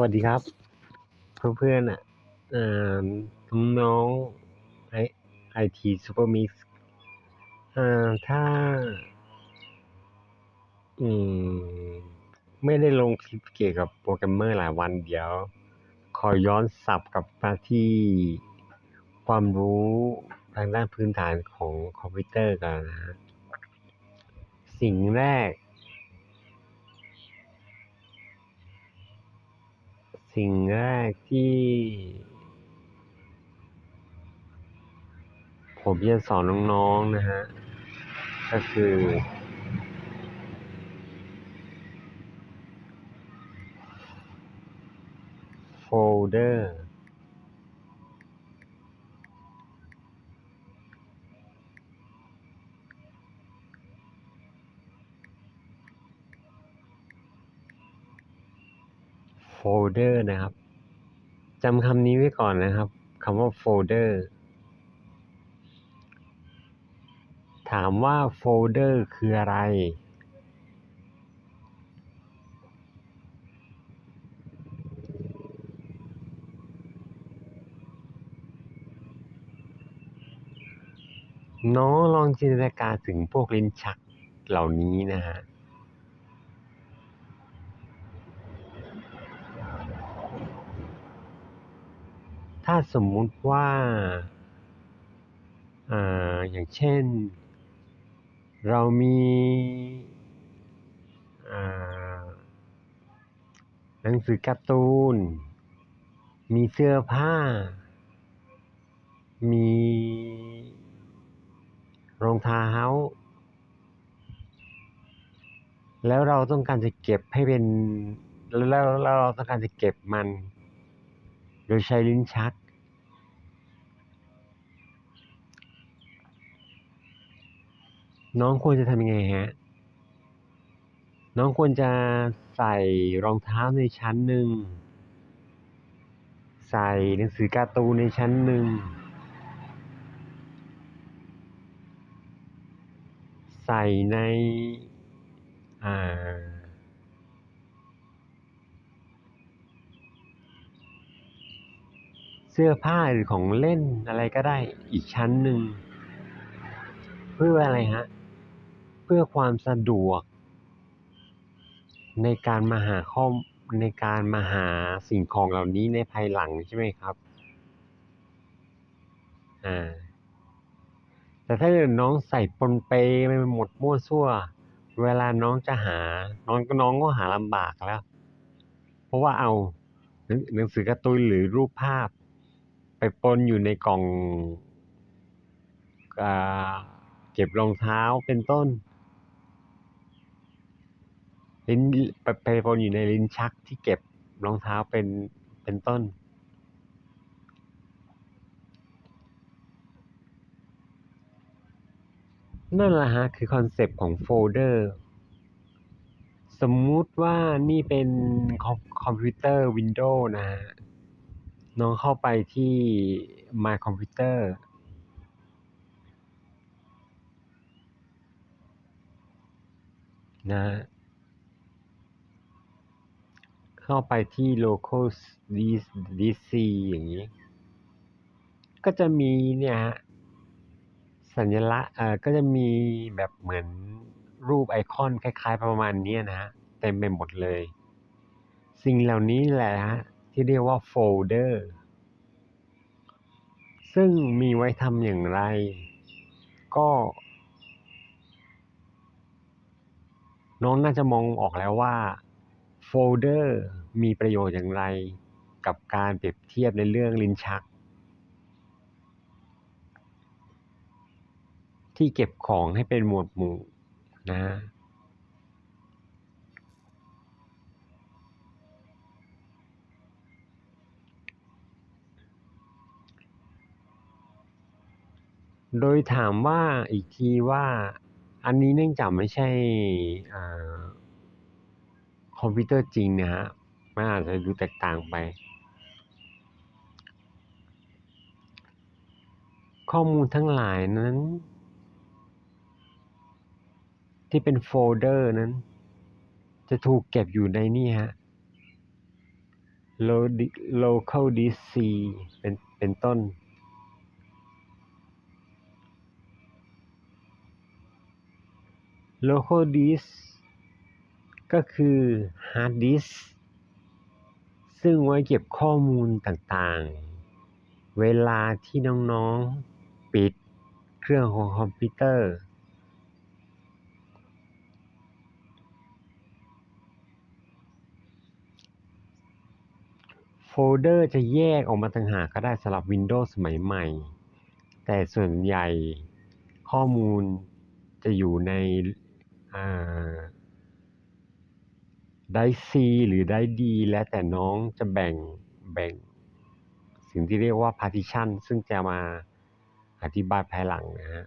วัสดีครับ เพื่อนๆอะน้องไอไอทีซูเปอร์มิกซ์อ่าถ้า อืม ไม่ได้ลงคลิปเกี่ยวกับโปรแกรมเมอร์หลายวันเดี๋ยว ขอย้อนสับกลับมาที่ความรู้ทางด้านพื้นฐานของคอมพิวเตอร์กันนะฮะสิ่งแรก สิ่งแรกที่ ผมจะสอนน้องๆนะฮะ ก็คือ โฟลเดอร์ โฟลเดอร์นะครับจำคำนี้ไว้ก่อนนะครับคำว่าโฟลเดอร์ถามว่าโฟลเดอร์คืออะไร น้องลองจินตนาการถึงพวกลิ้นชักเหล่านี้นะฮะ ถ้าสมมุติว่าอาอย่างเช่น เรามีหนังสือการ์ตูน มีเสื้อผ้า มีรองเท้า แล้วเราต้องการจะเก็บให้เป็น แล้วเราต้องการจะเก็บมัน ดยใช้ลิ้นชัก น้องควรจะทำยังไงฮะ น้องควรจะใส่รองเท้าในชั้นหนึ่ง ใส่หนังสือการ์ตูนในชั้นหนึ่ง ใส่ใน อ่า เสื้อผ้าหรือของเล่นอะไรก็ได้อีกชั้นหนึ่ง เพื่ออะไรฮะ เพื่อความสะดวก ในการมาหาข้อมในการมาหาสิ่งของเหล่านี้ในภายหลังใช่ไหมครับอ่าแต่ถ้าเกิดน้องใส่ปนเปไปหมดมั่วซั่ว เวลาน้องจะหา น้องก็น้องก็หาลำบากแล้ว เพราะว่าเอาหนังสือการ์ตูนหรือรูปภาพ ไปปนอยู่ในกล่องอเก็บรองเท้าเป็นต้น ลิ้นไปไปปนอยู่ในลิ้นชักที่เก็บรองเท้าเป็นเป็นต้น นั่นแหละฮะคือคอนเซปต์ของโฟลเดอร์ สมมุติว่านี่เป็นคอมคอมพิวเตอร์ Windows นะฮะ น้องเข้าไปที่ My Computer นะเข้าไปที่ local DC อย่างนี้ ก็จะมีเนี่ยฮะสัญลักษณ์เอ่อก็จะมีแบบเหมือนรูปไอคอนคล้ายๆประมาณนี้นะฮะเต็มไปหมดเลย สิ่งเหล่านี้แหละฮะ ที่เรียกว่าโฟลเดอร์ ซึ่งมีไว้ทำอย่างไร ก็ น้องน่าจะมองออกแล้วว่าโฟลเดอร์มีประโยชน์อย่างไรกับการเปรียบเทียบในเรื่องลิ้นชัก ที่เก็บของให้เป็นหมวดหมู่นะ โดยถามว่าอีกทีว่าอันนี้เนื่องจากไม่ใช่คอมพิวเตอร์จริงนะฮะมันอาจจะดูแตกต่างไป ข้อมูลทั้งหลายนั้น ที่เป็นโฟลเดอร์นั้น จะถูกเก็บอยู่ในนี่ฮะ lo- local disk C เป็นเป็นต้น local disk ก็คือ hard disk ซึ่งไว้เก็บข้อมูลต่างๆ เวลาที่น้องๆ ปิดเครื่องของคอมพิวเตอร์ โฟลเดอร์จะแยกออกมาต่างหากก็ได้สำหรับ Windows สมัยใหม่ แต่ส่วนใหญ่ข้อมูลจะอยู่ใน ไดร์ C หรือไดร์ D แล้วแต่น้องจะแบ่งแบ่ง สิ่งที่เรียกว่า partition ซึ่งจะมาอธิบายภายหลังนะฮะ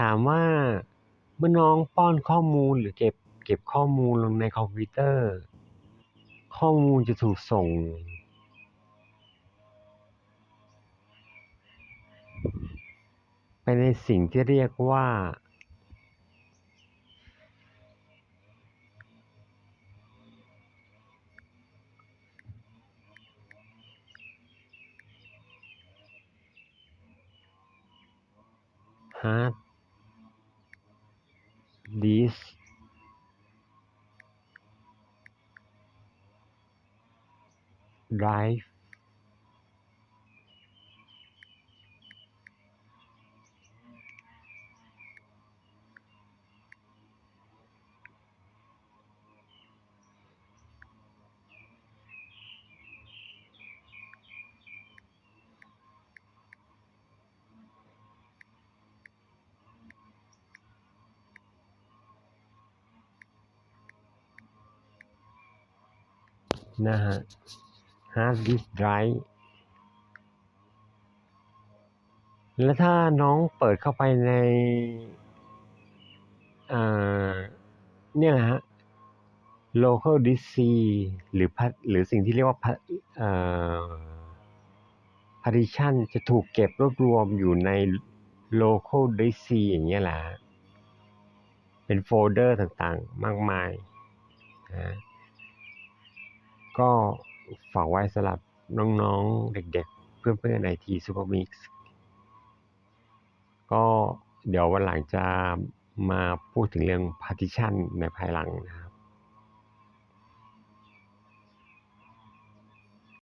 ถามว่าเมื่อน้องป้อนข้อมูลหรือเก็บเก็บข้อมูลลงในคอมพิวเตอร์ ข้อมูลจะถูกส่ง ไปในสิ่งที่เรียกว่า hard disk drive นะฮะ hard disk drive แล้วถ้าน้องเปิดเข้าไปในอ่าเนี่ยแหละฮะ local disk C หรือพัหรือสิ่งที่เรียกว่าพัเอ่อ partition จะถูกเก็บรวบรวมอยู่ใน local disk C อย่างเงี้ยแหละฮะเป็นโฟลเดอร์ต่างๆ มากมายนะ ก็ฝากไว้สำหรับน้องๆ เด็กๆ เพื่อนๆไอทีซูเปอร์มิกซ์ก็เดี๋ยววันหลังจะมาพูดถึงเรื่อง partition ในภายหลังนะครับ